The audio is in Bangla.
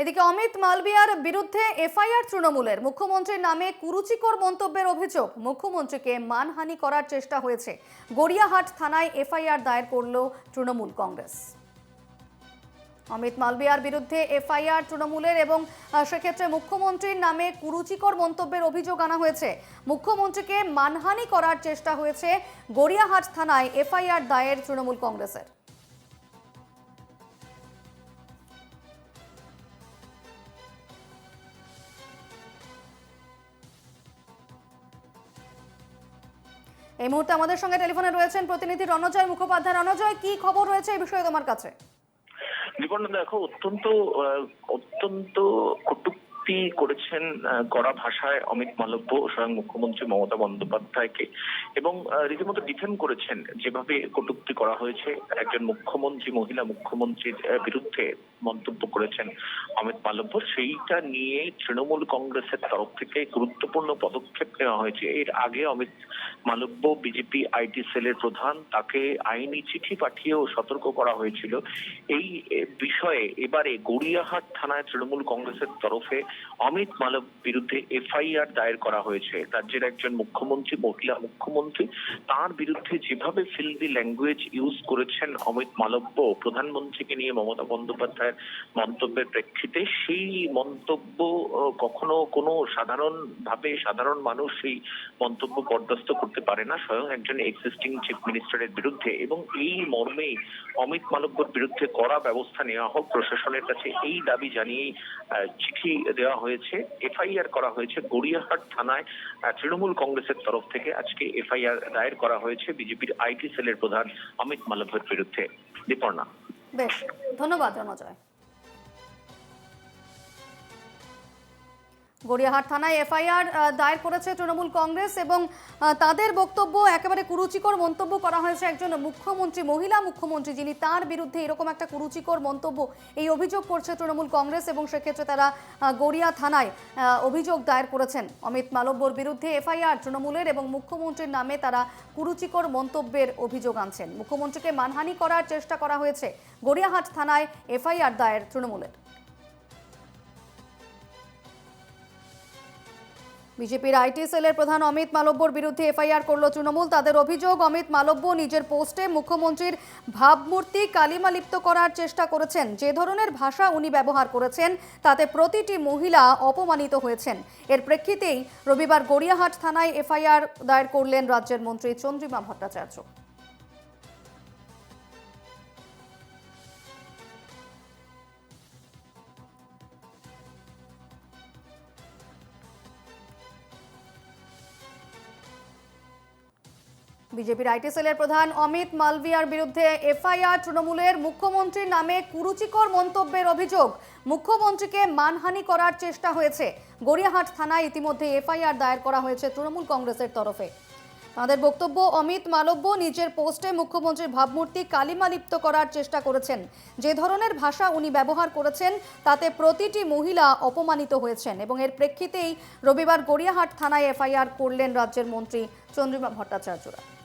এদিকে অমিত মালবিয়ার বিরুদ্ধে এফআইআর তৃণমূলের। মুখ্যমন্ত্রীর নামে কুরুচিকর মন্তব্যের অভিযোগ। মুখ্যমন্ত্রীকে মানহানি করার চেষ্টা হয়েছে। গড়িয়াহাট থানায় এফআইআর দায়ের করল তৃণমূল কংগ্রেস। অমিত মালবিয়ার বিরুদ্ধে এফআইআর তৃণমূলের এবং সেক্ষেত্রে মুখ্যমন্ত্রীর নামে কুরুচিকর মন্তব্যের অভিযোগ আনা হয়েছে। মুখ্যমন্ত্রীকে মানহানি করার চেষ্টা হয়েছে গড়িয়াহাট থানায় এফআইআর দায়ের তৃণমূল কংগ্রেসের। এই মুহূর্তে আমাদের সঙ্গে টেলিফোনে রয়েছেন প্রতিনিধি রণজয় মুখোপাধ্যায়। রণজয়, কি খবর রয়েছে এই বিষয়ে তোমার কাছে? দেখো, অত্যন্ত অত্যন্ত অত্যন্ত কটূক্তি করেছেন কড়া ভাষায় অমিত মালব্য, স্বয়ং মুখ্যমন্ত্রী মমতা বন্দ্যোপাধ্যায়কে। এবং রীতিমতো ডিফেন্ড করেছেন যেভাবে কটূক্তি করা হয়েছে। একজন মুখ্যমন্ত্রী, মহিলা মুখ্যমন্ত্রীর বিরুদ্ধে মন্তব্য করেছেন অমিত মালব্য। সেইটা নিয়ে তৃণমূল কংগ্রেসের তরফ থেকে গুরুত্বপূর্ণ পদক্ষেপ নেওয়া হয়েছে। এর আগে অমিত মালব্য বিজেপি আইটি সেলের প্রধান, তাকে আইনি চিঠি পাঠিয়েও সতর্ক করা হয়েছিল। এই বিষয়ে এবারে গড়িয়াহাট থানায় তৃণমূল কংগ্রেসের তরফে অমিত মালব বিরুদ্ধে এফআইআর দায়ের করা হয়েছে। রাজ্যের একজন মুখ্যমন্ত্রী, মহিলা মুখ্যমন্ত্রী, তার বিরুদ্ধে যেভাবে ফিল্দি ল্যাঙ্গুয়েজ ইউজ করেছেন অমিত মালব্য প্রধানমন্ত্রীকে নিয়ে মমতা বন্দ্যোপাধ্যায়ের মন্তব্যের প্রেক্ষিতে, সেই মন্তব্য কখনো কোনো সাধারণ ভাবে সাধারণ মানুষ সেই মন্তব্য বরদাস্ত করতে পারে না। স্বয়ং একজন এক্সিস্টিং চিফ মিনিস্টারের বিরুদ্ধে এবং এই মর্মেই অমিত মালব্যর বিরুদ্ধে কড়া ব্যবস্থা নেওয়া হোক, প্রশাসনের কাছে এই দাবি জানিয়েই চিঠি দেওয়া হয়েছে। এফআইআর করা হয়েছে গড়িয়াহাট থানায় তৃণমূল কংগ্রেসের তরফ থেকে। আজকে এফআইআর দায়ের করা হয়েছে বিজেপির আইটি সেলের প্রধান অমিত মালভের বিরুদ্ধে। দীপর্ণা। বেশ, ধন্যবাদ রণজয়। গড়িয়াহাট থানায় এফআইআর দায়ের করেছে তৃণমূল কংগ্রেস এবং তাদের বক্তব্য একেবারে কুরুচিকর মন্তব্য করা হয়েছে একজন মুখ্যমন্ত্রী, মহিলা মুখ্যমন্ত্রী যিনি তার বিরুদ্ধে এরকম একটা কুরুচিকর মন্তব্য এই অভিযোগ করছে তৃণমূল কংগ্রেস এবং সেক্ষেত্রে তারা গড়িয়া থানায় অভিযোগ দায়ের করেছেন। অমিত মালব্যর বিরুদ্ধে এফআইআর তৃণমূলের এবং মুখ্যমন্ত্রীর নামে তারা কুরুচিকর মন্তব্যের অভিযোগ আনছেন। মুখ্যমন্ত্রীকে মানহানি করার চেষ্টা করা হয়েছে। গড়িয়াহাট থানায় এফআইআর দায়ের তৃণমূলের। বিজেপির আইটি সেলের প্রধান অমিত মালব্যর বিরুদ্ধে এফআইআর করল তৃণমূল। তাদের অভিযোগ, অমিত মালব্য নিজের পোস্টে মুখ্যমন্ত্রীর ভাবমূর্তি কালিমা লিপ্ত করার চেষ্টা করেছেন। যে ধরনের ভাষা উনি ব্যবহার করেছেন, তাতে প্রতিটি মহিলা অপমানিত হয়েছেন। এর প্রেক্ষিতেই রবিবার গড়িয়াহাট থানায় এফআইআর দায়ের করলেন রাজ্যের মন্ত্রী চন্দ্রিমা ভট্টাচার্য। বিজেপির আইটি সেলের প্রধান অমিত মালভিয়ার বিরুদ্ধে এফআইআর তৃণমূলের মুখ্যমন্ত্রীর নামে কুরুচিকর মন্তব্যের অভিযোগ। মুখ্যমন্ত্রীকে মানহানি করার চেষ্টা হয়েছে। গড়িয়াহাট থানায় ইতিমধ্যে এফআইআর দায়ের করা হয়েছে তৃণমূল কংগ্রেসের তরফে। তাদের বক্তব্য, অমিত মালব্য নিজের পোস্টে মুখ্যমন্ত্রীর ভাবমূর্তি কালিমা লিপ্ত করার চেষ্টা করেছেন। যে ধরনের ভাষা উনি ব্যবহার করেছেন, তাতে প্রতিটি মহিলা অপমানিত হয়েছেন এবং এর প্রেক্ষিতেই রবিবার গড়িয়াহাট থানায় এফআইআর করলেন রাজ্যের মন্ত্রী চন্দ্রিমা ভট্টাচার্যরা।